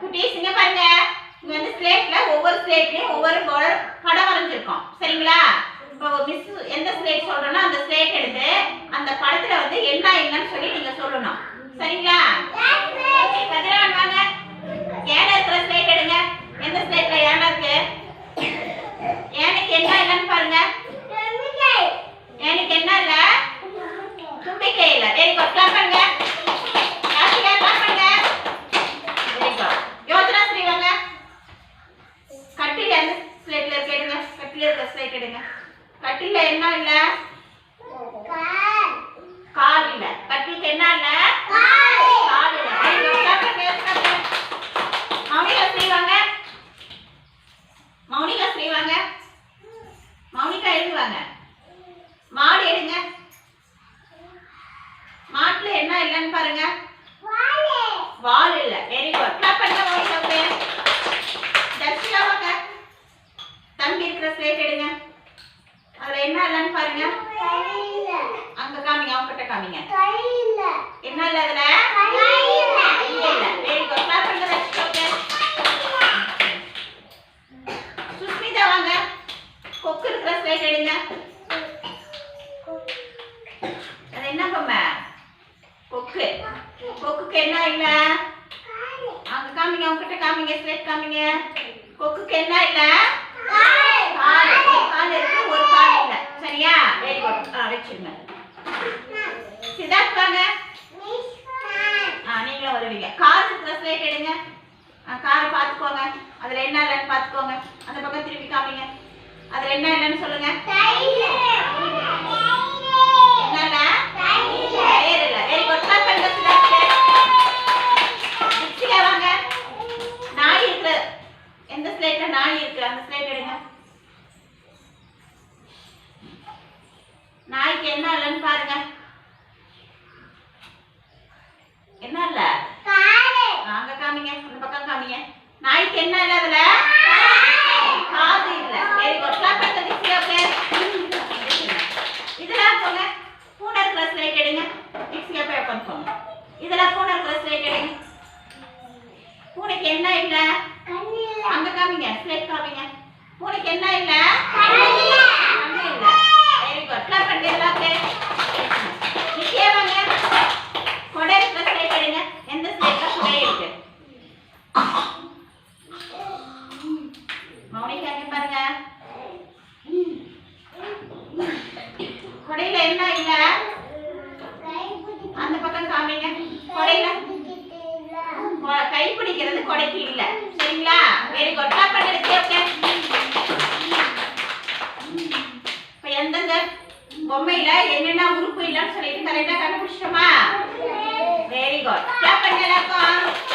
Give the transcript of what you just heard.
குட்டீஸ் இங்க பாருங்க. இங்க வந்து ஸ்லேட்ல ஒவ்வொரு ஸ்லேட்லயும் ஒவ்வொரு படம் வரைஞ்சிருக்கோம். சரிங்களா? இப்போ மிஸ் எந்த ஸ்லேட் சொல்றோம்னா அந்த ஸ்லேட் எடுத்து அந்த படத்துல வந்து என்ன என்னன்னு சொல்லி நீங்க சொல்லணும். சரிங்களா? கதிரவன் வாங்க. ஏன இருக்கிற ஸ்லேட் எடுங்க? எந்த ஸ்லேட்ல ஏன இருக்கு? ஏனுக்கு என்ன இல்லைன்னு பாருங்க. ஏனுக்கு என்ன இல்ல? தும்பிக்கை இல்ல. வெரி குட் கிளாப் பண்ணுங்க ஆசியா கிளாப் பண்ணுங்க வெரி குட் யோசனா ஸ்ரீ வாங்க கட்டில எந்த ஸ்லேட்ல இருக்கு எடுங்க கட்டில இருக்க ஸ்லேட் எடுங்க கட்டில என்ன இல்ல? கால் இல்ல. கட்டிலுக்கு என்ன இல்ல? கால் இல்ல. மௌனிகா ஸ்ரீ வாங்க. மௌனிகா ஸ்ரீ வாங்க. மௌனிகா எழுதுவாங்க மாடு எடுங்க. மாட்டுல என்ன இல்லைன்னு பாருங்க. வால் இல்ல. வெரி குட் கிளாப் பண்ணுங்க மௌனிகாவுக்கு தர்ஷிகா வாங்க தம்பி இருக்கிற ஸ்லேட் எடுங்க அதுல என்ன இல்லைன்னு பாருங்க அங்க காமிங்க அவங்க கிட்ட காமிங்க என்ன இல்ல அதுல? இல்ல இல்ல. வெரி குட் கிளாப் பண்ணுங்க வாங்க. கொக்கு இருக்கிற ஸ்லேட் எடுங்க. அது என்ன பொம்மை? கொக்கு. கொக்குக்கு என்ன இல்ல? அங்க காமிங்க உங்ககிட்ட காமிங்க ஸ்லேட் காமிங்க. கொக்குக்கு என்ன இல்ல? குட் ஆ வச்சிருங்க வாங்க ஆ நீங்களும் வருவீங்க. கார் இருக்கிற ஸ்லேட் எடுங்க. காரை பார்த்துக்கோங்க. அதில் என்ன இல்லைன்னு பார்த்துக்கோங்க. அந்த பக்கம் திருப்பி காமிங்க. அதில் என்ன இல்லைன்னு சொல்லுங்க. என்னன்னா? டயர் இல்ல. வெரி குட் கிளாப் பண்ணுங்க சித்தார்த் வாங்க நாய் இருக்கிற எந்த ஸ்லேட்டில் நாய் இருக்கு? அந்த ஸ்லேட் எடுங்க. நாய்க்கு என்ன இல்லைன்னு பாருங்க. என்ன இல்ல? அங்க காமிங்க. அந்த பக்கம் காமிங்க. நாய்க்கு என்ன இல்ல அதுல? காது இல்ல. வெரி குட் கிளாப் பண்ணுங்க சிக்ஸிகாவுக்கு இதெல்லாம் போங்க. பூனை இருக்கிற ஸ்லேட் எடுங்க. சிக்ஸிகா போய் உட்காந்துக்கோங்க இதெல்லாம் பூனை இருக்கிற ஸ்லேட் எடுங்க. பூனைக்கு என்ன இல்ல? அங்க காமிங்க. ஸ்லேட் காமிங்க பூனைக்கு என்ன இல்ல கண்ணு இல்ல வெரி குட் கிளாப் பண்ணுங்க எல்லாத்தையும் நிச்சயம் வாங்க கொடை இருக்கிற ஸ்லேட் எடுங்க எந்த ஸ்லேட்ல கொடை இருக்கு மௌனிகா இங்க பாருங்க கொடையில என்ன இல்ல? அந்த பக்கம் காமிங்க. கொடையில? கை பிடிக்கிறது கொடைக்கு இல்ல. சரிங்களா? வெரி குட் கிளாப் பண்ணுங்க ஓகே இப்ப எந்தெந்த பொம்மையில என்னென்ன உறுப்பு இல்லைன்னு சொல்லிட்டு கரெக்டா கண்டுபிடிச்சிட்டோமா? வெரி குட் கிளாப் பண்ணி எல்லாருக்கும்.